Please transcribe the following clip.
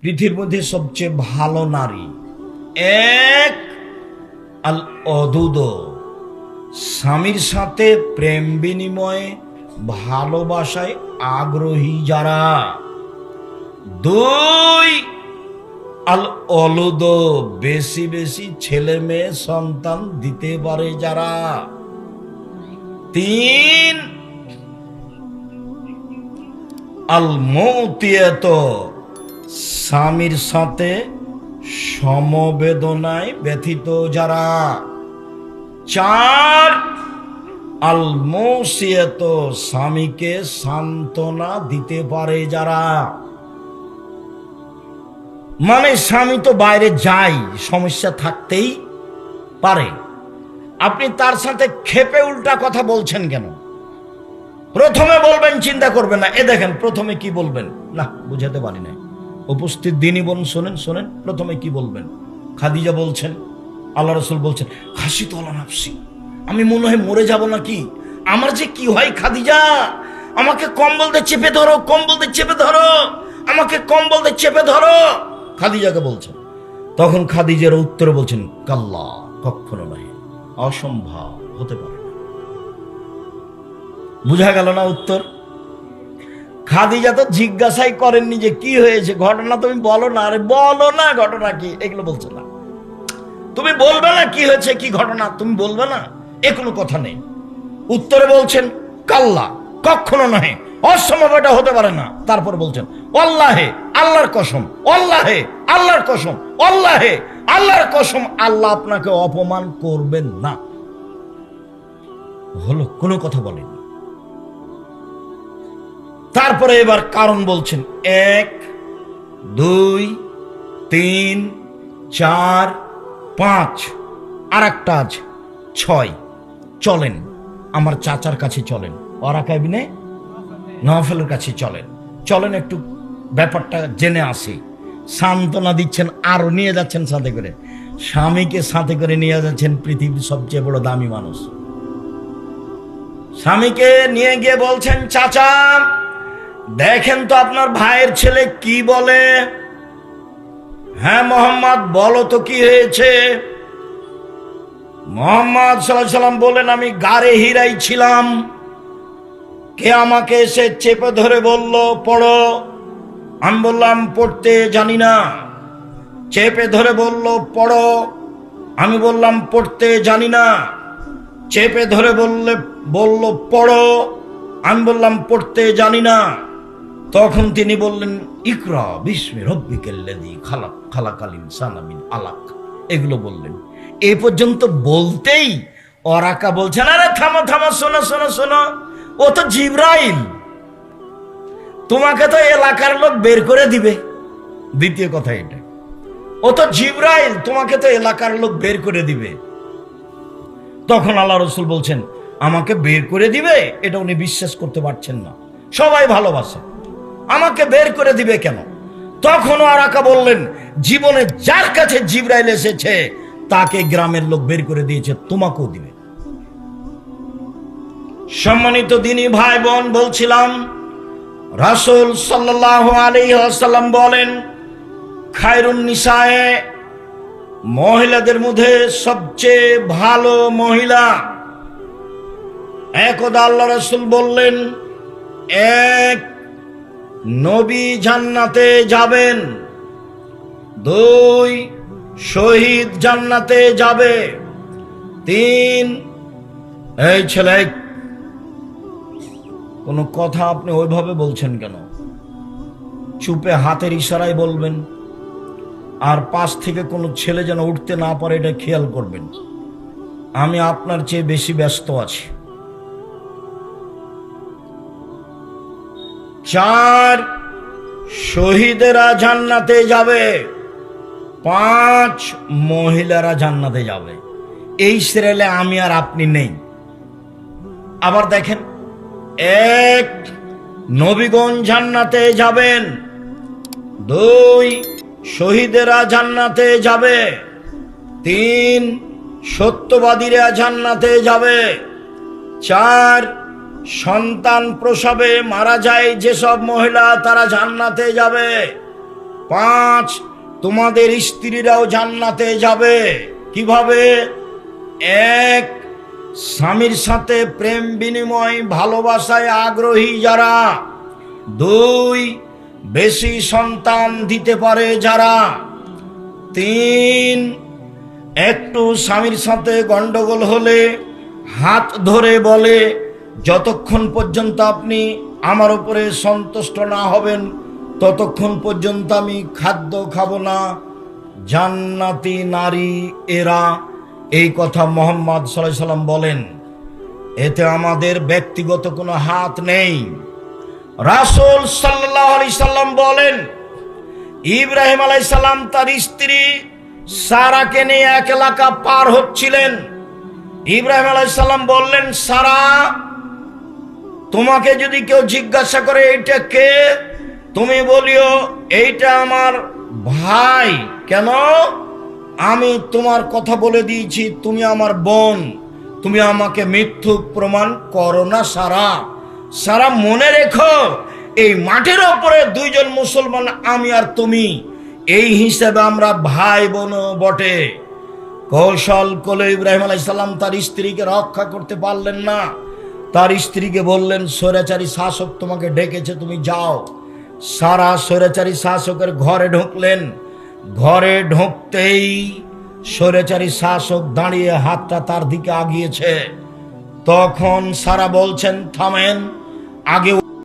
পৃথিবীর মধ্যে সবচেয়ে ভালো নারী। এক, আল অদুদ। স্বামীর সাথে প্রেম বিনিময়ে ভালোবাসায় আগ্রহী যারা। দুই, আল অলুদ বেশি বেশি ছেলে মেয়ে সন্তান দিতে পারে যারা। তিন, আল মৌতিয়াত। স্বামীর সাথে সমবেদনায় ব্যথিত যারা, চার আল মৌসিয়ত স্বামীকে সান্ত্বনা দিতে পারে যারা। মানে স্বামী তো বাইরে যায়, সমস্যা থাকতেই পারে। আপনি তার সাথে খেপে উল্টা কথা বলছেন কেন? প্রথমে বলবেন, চিন্তা করবেন না। এ দেখেন, প্রথমে কি বলবেন? না, বুঝাতে পারি না উপস্থিত দিনই বোন শোনেন শোনেন, প্রথমে কি বলবেন? খাদিজা বলছেন, আল্লাহ রসুল বলছেন হাসি তো আল্লাহ নাফসি, আমি মনে হয় মরে যাব নাকি? আমার যে কি হয় খাদিজা? আমাকে কম্বল দিয়ে চেপে ধরো, কম্বল দিয়ে চেপে ধরো, আমাকে কম্বল দিয়ে চেপে ধরো। খাদিজাকে বলছেন। তখন খাদিজার উত্তরে বলছেন, কাল্লা কখনো নয় অসম্ভব, হতে পারে বুঝা গেল না উত্তর? খাদিজা তো জিজ্ঞাসাই করেননি যে কি হয়েছে। ঘটনা তুমি বলো না। আরে বলো না, ঘটনা কি? এগুলো বলছে না। তুমি বলবে না কি হয়েছে, কি ঘটনা? তুমি বলবে না? এ কোনো কথা নেই। উত্তরে বলছেন, কাল্লা। কখনো নহে। অসম্ভব এটা হতে পারে না। তারপর বলছেন অল্লাহে আল্লাহর কসম অল্লাহে আল্লাহর কসম অল্লাহে আল্লাহর কসম। আল্লাহ আপনাকে অপমান করবেন না। হলো কোনো কথা বলেনি তারপরে এবার কারণ বলছেন। এক, দুই, তিন, চার, পাঁচ আর একটা আছে, ছয়। চলেন, আমার চাচার কাছে চলেন। ওরা কাবিনে নফেলের কাছে চলেন। চলেন একটু ব্যাপারটা জেনে আসি। সান্ত্বনা দিচ্ছেন, আরও নিয়ে যাচ্ছেন সাথে করে। স্বামীকে সাথে করে নিয়ে যাচ্ছেন পৃথিবীর সবচেয়ে বড় দামি মানুষ। স্বামীকে নিয়ে গিয়ে বলছেন, চাচা দেখেন তো আপনার ভাইয়ের ছেলে কি বলে? হ্যাঁ মোহাম্মদ, বলো তো কি হয়েছে? মোহাম্মদ সাল্লাম বলেন আমি গাড়ে হিরাই ছিলাম। কে আমাকে এসে চেপে ধরে বলল, পড়ো। আমি বললাম, পড়তে জানি না। চেপে ধরে বলল, পড়ো। আমি বললাম, পড়তে জানি না। চেপে ধরে বললে, বলল, পড়ো। আমি বললাম, পড়তে জানি না। তখন তিনি বললেন, ইকরা বিস্মে রব্বিকেল্লাদি খালাক খালাকালিন সানামিন আলাক। এগুলো বললেন। এ পর্যন্ত বলতেই অরাকা বলছেন, আরে থামো থামো, শোনো শোনো শোনো। ও তো জিব্রাইল। তোমাকে তো এলাকার লোক বের করে দিবে। দ্বিতীয় কথা এটা। ও তো জিব্রাইল, তোমাকে তো এলাকার লোক বের করে দিবে। তখন আল্লাহ রসুল বলছেন, আমাকে বের করে দিবে? এটা উনি বিশ্বাস করতে পারছেন না। সবাই ভালোবাসে। আমাকে বের করে দিবে কেন? তখন আরাকা বললেন, জীবনে যার কাছে জিব্রাইল এসেছে, তাকে গ্রামের লোক বের করে দিয়েছে, তোমাকেও দিবে। সম্মানিত দিনী ভাই বোন বলছিলাম, রাসূল সাল্লাল্লাহু আলাইহি ওয়াসাল্লাম বলেন, খায়রুন নিসায়ে, মহিলাদের মধ্যে সবচেয়ে ভালো মহিলা। একদা আল্লাহ রসুল বললেন, এক নবী জান্নাতে যাবেন। দুই, শহীদ জান্নাতে যাবে। তিন, এই ছেলে, কোনো কথা আপনি ওইভাবে বলছেন কেন? চুপে হাতের ইশারায় বলবেন। আর পাশ থেকে কোনো ছেলে যেন উঠতে না পারে, এটা খেয়াল করবেন। আমি আপনার চেয়ে বেশি ব্যস্ত আছি। চার শহীদেরা জান্নাতে যাবে। পাঁচ মহিলারা জান্নাতে যাবে। এই সিরিয়ালে আমি আর আপনি নেই। আবার দেখেন, এক নবীগণ জান্নাতে যাবেন, দুই শহীদেরা জান্নাতে যাবে, তিন সত্যবাদীরা জান্নাতে যাবে, চার সন্তান প্রসবে মারা যায় যেসব মহিলা তারা জান্নাতে যাবে। পাঁচ, তোমাদের স্ত্রীরাও জান্নাতে যাবে। কীভাবে? এক, স্বামীর সাথে প্রেম বিনিময়, ভালোবাসায় আগ্রহী যারা। দুই, বেশি সন্তান দিতে পারে যারা। তিন, একটু স্বামীর সাথে গন্ডগোল হলে হাত ধরে বলে যতক্ষণ পর্যন্ত আপনি আমার উপরে সন্তুষ্ট না হবেন, ততক্ষণ পর্যন্ত আমি খাদ্য খাব না। জান্নাতি নারী এরা এই কথা মোহাম্মদ সাল্লাহ সাল্লাম বলেন। এতে আমাদের ব্যক্তিগত কোনো হাত নেই। রাসূল সাল্লাহ আলি সাল্লাম বলেন, ইব্রাহিম আলাই সাল্লাম তার স্ত্রী সারাকে নিয়ে এক এলাকা পার হচ্ছিলেন। ইব্রাহিম আলাই সাল্লাম বললেন, সারা তোমাকে যদি কেউ জিজ্ঞাসা করে, এইটা কে? তুমি বলিও, এইটা আমার ভাই। কেন? আমি তোমার কথা বলে দিয়েছি, তুমি আমার বোন। তুমি আমাকে মিথ্যুক প্রমাণ করো না, সারা। সারা মনে রেখো, এই মাঠের ওপরে দুইজন মুসলমান, আমি আর তুমি, এই হিসেবে আমরা ভাই বোন বটে। কৌশল কলে ইব্রাহিম আলাইসাল্লাম তার স্ত্রীকে রক্ষা করতে পারলেন না। তার স্ত্রীকে বললেন, স্বৈরাচারী শাসক তোমাকে ডেকেছে, তুমি যাও। সারা স্বৈরাচারী শাসকের ঘরে ঢুকলেন। ঘরে ঢুকতেই স্বৈরাচারী শাসক দাঁড়িয়ে হাতটা তার দিকে আগিয়েছে। তখন সারা বলছেন, থামেন, আগে